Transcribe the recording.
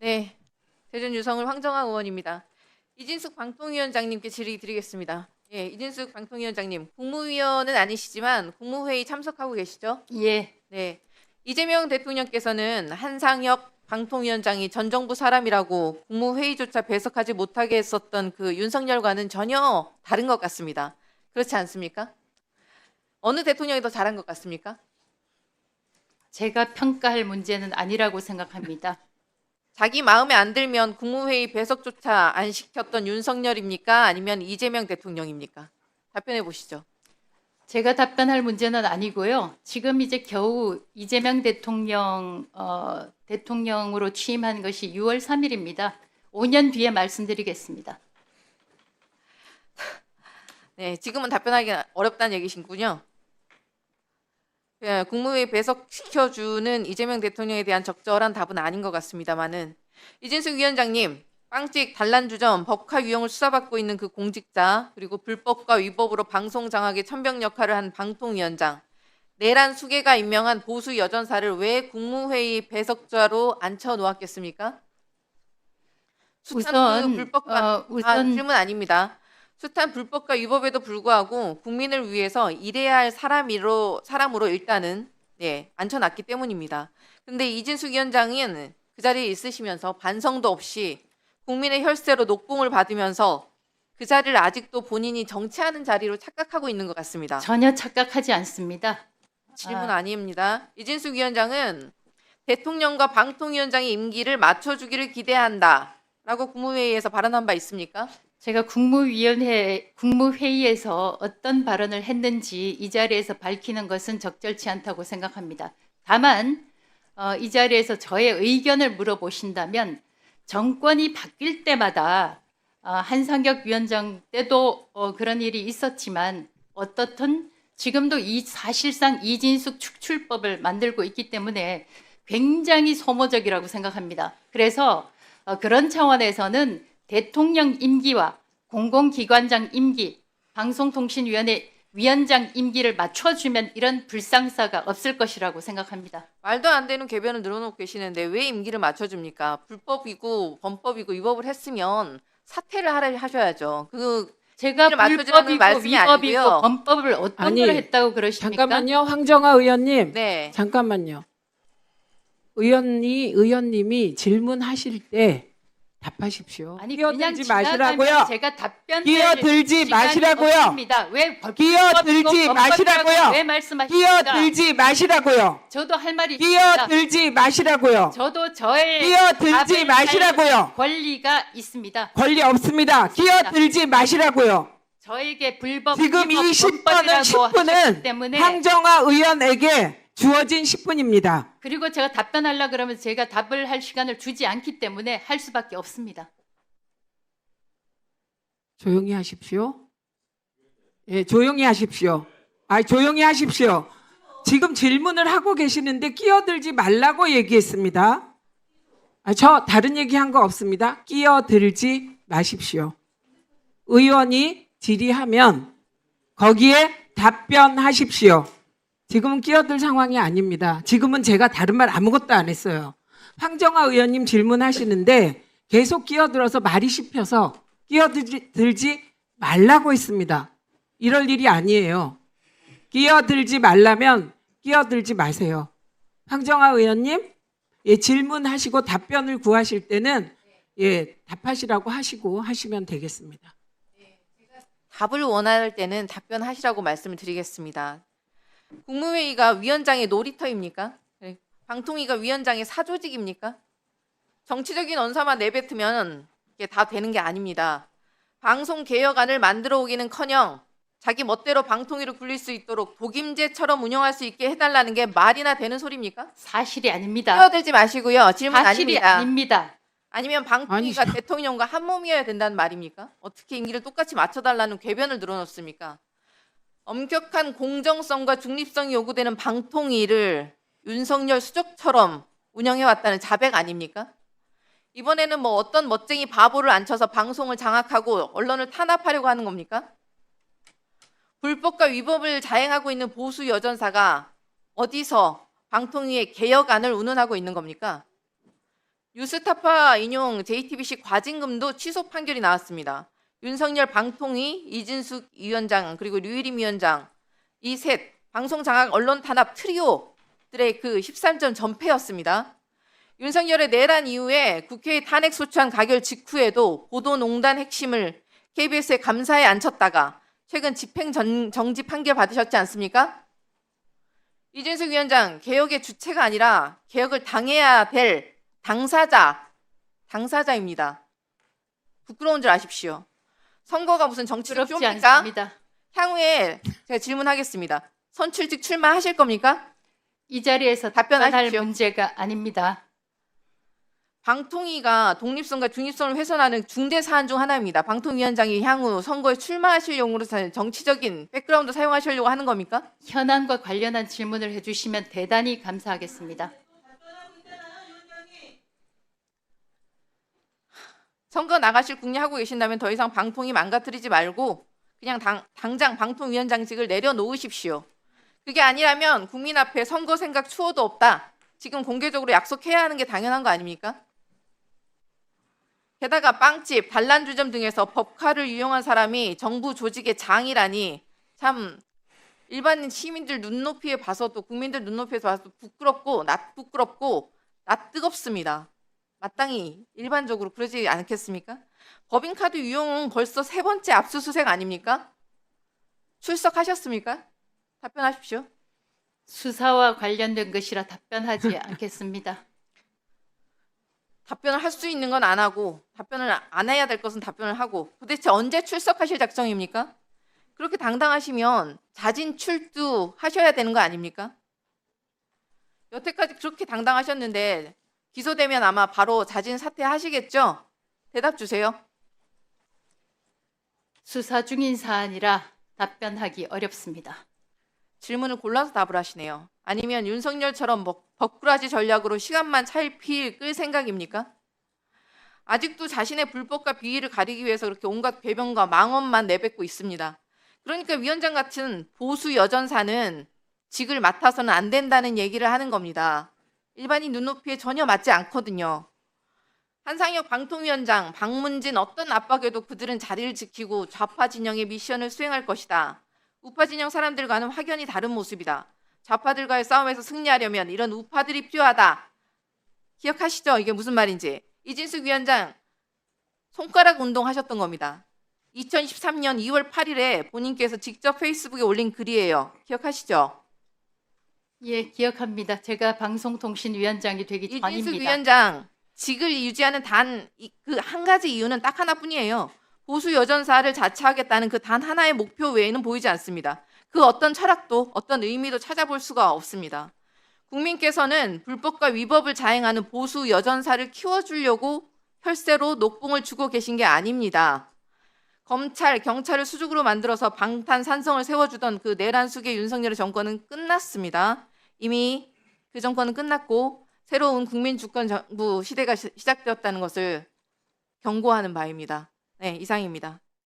네, 대전 유성을 황정아 의원입니다. 이진숙 방통위원장님께 질의 드리겠습니다. 예, 이진숙 방통위원장님, 국무위원은 아니시지만 국무회의 참석하고 계시죠? 예, 네. 이재명 대통령께서는 한상혁 방통위원장이 전 정부 사람이라고 국무회의조차 배석하지 못하게 했었던 그 윤석열과는 전혀 다른 것 같습니다. 그렇지 않습니까? 어느 대통령이 더 잘한 것 같습니까? 제가 평가할 문제는 아니라고 생각합니다. 자기 마음에 안 들면 국무회의 배석조차 안 시켰던 윤석열입니까? 아니면 이재명 대통령입니까? 답변해 보시죠. 제가 답변할 문제는 아니고요. 지금 이제 겨우 이재명 대통령 어, 대통령으로 취임한 것이 6월 3일입니다. 5년 뒤에 말씀드리겠습니다. 네, 지금은 답변하기 어렵다는 얘기신군요. 예, 국무회의 배석시켜주는 이재명 대통령에 대한 적절한 답은 아닌 것 같습니다만은 이진숙 위원장님, 빵찍 단란주점 법카 유형을 수사받고 있는 그 공직자 그리고 불법과 위법으로 방송 장악의 천병 역할을 한 방통위원장 내란 수계가 임명한 보수 여전사를 왜 국무회의 배석자로 앉혀 놓았겠습니까? 우선 그 불법과 어, 아, 우선 질문 아닙니다. 숱한 불법과 위법에도 불구하고 국민을 위해서 일해야 할 사람으로 사람으로 일단은 네, 앉혀놨기 때문입니다. 근데 이진숙 위원장은 그 자리에 있으시면서 반성도 없이 국민의 혈세로 녹봉을 받으면서 그 자리를 아직도 본인이 정치하는 자리로 착각하고 있는 것 같습니다. 전혀 착각하지 않습니다. 질문 아. 아닙니다. 이진숙 위원장은 대통령과 방통위원장의 임기를 맞춰주기를 기대한다라고 국무회의에서 발언한 바 있습니까? 제가 국무위원회 국무회의에서 어떤 발언을 했는지 이 자리에서 밝히는 것은 적절치 않다고 생각합니다. 다만 어, 이 자리에서 저의 의견을 물어보신다면 정권이 바뀔 때마다 어, 한상혁 위원장 때도 어, 그런 일이 있었지만 어떻든 지금도 이 사실상 이진숙 축출법을 만들고 있기 때문에 굉장히 소모적이라고 생각합니다. 그래서 어, 그런 차원에서는 대통령 임기와 공공기관장 임기, 방송통신위원회 위원장 임기를 맞춰주면 이런 불상사가 없을 것이라고 생각합니다. 말도 안 되는 궤변을 늘어놓고 계시는데 왜 임기를 맞춰줍니까? 불법이고 범법이고 위법을 했으면 사퇴를 하라 하셔야죠. 그 제가 불법이고 말씀이 위법이고 아니고요. 범법을 어떤 아니, 걸 했다고 그러십니까? 잠깐만요, 황정아 의원님. 네. 잠깐만요. 의원이 의원님이 질문하실 때 답하십시오. 아니 그냥 끼어들지 지나가면 마시라고요. 제가 답변 끼어들지 마시라고요. 왜 법- 끼어들지 마시라고요. 왜 말씀하십니까? 끼어들지 마시라고요. 저도 할 말이 있습니다. 끼어들지 마시라고요. 저도 저의 끼어들지 답을 마시라고요. 권리가 있습니다. 권리 없습니다. 끼어들지 마시라고요. 저에게 불법 지금 이 위법, 10분은 범법이라고 하셨기 10분은 때문에 황정아 의원에게 주어진 10분입니다. 그리고 제가 답변하려 그러면 제가 답을 할 시간을 주지 않기 때문에 할 수밖에 없습니다. 조용히 하십시오. 예, 조용히 하십시오. 아, 조용히 하십시오. 지금 질문을 하고 계시는데 끼어들지 말라고 얘기했습니다. 아, 저 다른 얘기 한 거 없습니다. 끼어들지 마십시오. 의원이 질의하면 거기에 답변하십시오. 지금은 끼어들 상황이 아닙니다. 지금은 제가 다른 말 아무것도 안 했어요. 황정아 의원님 질문하시는데 계속 끼어들어서 말이 씹혀서 끼어들지 말라고 했습니다. 이럴 일이 아니에요. 끼어들지 말라면 끼어들지 마세요. 황정아 의원님, 예, 질문하시고 답변을 구하실 때는 예, 답하시라고 하시고 하시면 되겠습니다. 답을 원할 때는 답변하시라고 말씀을 드리겠습니다. 국무회의가 위원장의 놀이터입니까? 네. 방통위가 위원장의 사조직입니까? 정치적인 언사만 내뱉으면 이게 다 되는 게 아닙니다. 방송 개혁안을 만들어 오기는커녕 자기 멋대로 방통위를 굴릴 수 있도록 독임제처럼 운영할 수 있게 해달라는 게 말이나 되는 소리입니까? 사실이 아닙니다. 끼어들지 마시고요. 질문 사실이 아닙니다. 아닙니다. 아니면 방통위가 대통령과 한 몸이어야 된다는 말입니까? 어떻게 임기를 똑같이 맞춰달라는 궤변을 늘어놓습니까? 엄격한 공정성과 중립성이 요구되는 방통위를 윤석열 수족처럼 운영해 왔다는 자백 아닙니까? 이번에는 뭐 어떤 멋쟁이 바보를 앉혀서 방송을 장악하고 언론을 탄압하려고 하는 겁니까? 불법과 위법을 자행하고 있는 보수 여전사가 어디서 방통위의 개혁안을 운운하고 있는 겁니까? 뉴스타파 인용 JTBC 과징금도 취소 판결이 나왔습니다. 윤석열 방통위, 이진숙 위원장 그리고 류일임 위원장 이 셋 방송 장악 언론 탄압 트리오들의 그 13점 전패였습니다. 윤석열의 내란 이후에 국회에 탄핵 소추안 가결 직후에도 보도농단 핵심을 KBS에 감사에 앉혔다가 최근 집행 전- 정지 판결 받으셨지 않습니까? 이진숙 위원장 개혁의 주체가 아니라 개혁을 당해야 될 당사자, 당사자입니다. 부끄러운 줄 아십시오. 선거가 무슨 정치적 쇼입니까? 않습니다. 향후에 제가 질문하겠습니다. 선출직 출마하실 겁니까? 이 자리에서 답변하십시오. 답변할 문제가 아닙니다. 방통위가 독립성과 중립성을 훼손하는 중대 사안 중 하나입니다. 방통위원장이 향후 선거에 출마하실 용으로 사- 정치적인 백그라운드 사용하시려고 하는 겁니까? 현안과 관련한 질문을 해주시면 대단히 감사하겠습니다. 선거 나가실 궁리하고 계신다면 더 이상 방통위 망가뜨리지 말고 그냥 당, 당장 방통위원장직을 내려놓으십시오. 그게 아니라면 국민 앞에 선거 생각 추호도 없다. 지금 공개적으로 약속해야 하는 게 당연한 거 아닙니까? 게다가 빵집, 단란주점 등에서 법카를 이용한 사람이 정부 조직의 장이라니 참 일반 시민들 눈높이에 봐서도 국민들 눈높이에서 봐서도 부끄럽고 낯 부끄럽고 낯 뜨겁습니다. 마땅히 일반적으로 그러지 않겠습니까? 법인카드 유용은 벌써 세 번째 압수수색 아닙니까? 출석하셨습니까? 답변하십시오. 수사와 관련된 것이라 답변하지 않겠습니다. 답변을 할 수 있는 건 안 하고 답변을 안 해야 될 것은 답변을 하고 도대체 언제 출석하실 작정입니까? 그렇게 당당하시면 자진 출두하셔야 되는 거 아닙니까? 여태까지 그렇게 당당하셨는데 기소되면 아마 바로 자진 사퇴하시겠죠? 대답 주세요. 수사 중인 사안이라 답변하기 어렵습니다. 질문을 골라서 답을 하시네요. 아니면 윤석열처럼 뭐 버꾸라지 전략으로 시간만 찰필 끌 생각입니까? 아직도 자신의 불법과 비위를 가리기 위해서 그렇게 온갖 궤변과 망언만 내뱉고 있습니다. 그러니까 위원장 같은 보수 여전사는 직을 맡아서는 안 된다는 얘기를 하는 겁니다. 일반인 눈높이에 전혀 맞지 않거든요. 한상혁 방통위원장, 박문진 어떤 압박에도 그들은 자리를 지키고 좌파 진영의 미션을 수행할 것이다. 우파 진영 사람들과는 확연히 다른 모습이다. 좌파들과의 싸움에서 승리하려면 이런 우파들이 필요하다. 기억하시죠? 이게 무슨 말인지. 이진숙 위원장 손가락 운동 하셨던 겁니다. 2013년 2월 8일에 본인께서 직접 페이스북에 올린 글이에요. 기억하시죠? 예, 기억합니다. 제가 방송통신위원장이 되기 전입니다. 위원장 직을 유지하는 단 그 한 가지 이유는 딱 하나뿐이에요. 보수 여전사를 자처하겠다는 그 단 하나의 목표 외에는 보이지 않습니다. 그 어떤 철학도 어떤 의미도 찾아볼 수가 없습니다. 국민께서는 불법과 위법을 자행하는 보수 여전사를 키워주려고 혈세로 녹봉을 주고 계신 게 아닙니다. 검찰, 경찰을 수직으로 만들어서 방탄산성을 세워주던 그 내란 속의 윤석열의 정권은 끝났습니다. 이미 그 정권은 끝났고 새로운 국민 주권 정부 시대가 시- 시작되었다는 것을 경고하는 바입니다. 네, 이상입니다.